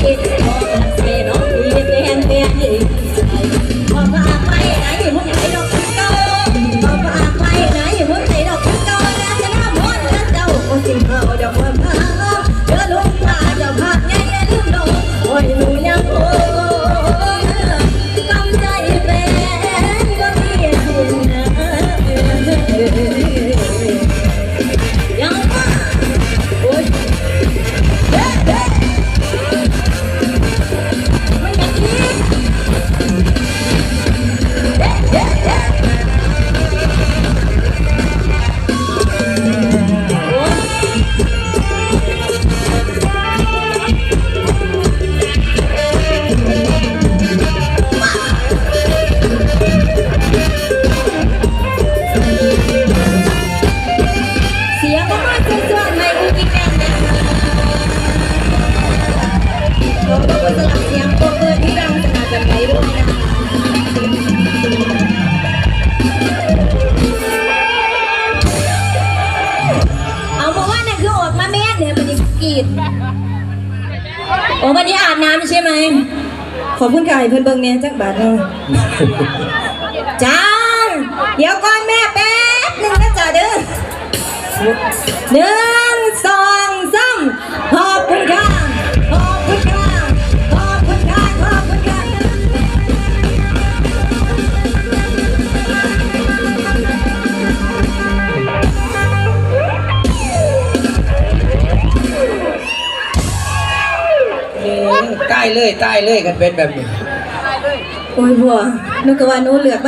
Thank you. ดโอ้วันนี้อาบน้ำใช่ไหม ขอบคุณค่ะเพื่อนเบิงเนี่ยจักบาทเลยะจานเดี๋ยวก่อนแม่แป๊บหนึ่งนะจ๊ะเด้อเด้อ ใต้เลยใต้เลยกันเป็นแบบนี้ โอ้ยบัวนึกว่าหนูเหลือก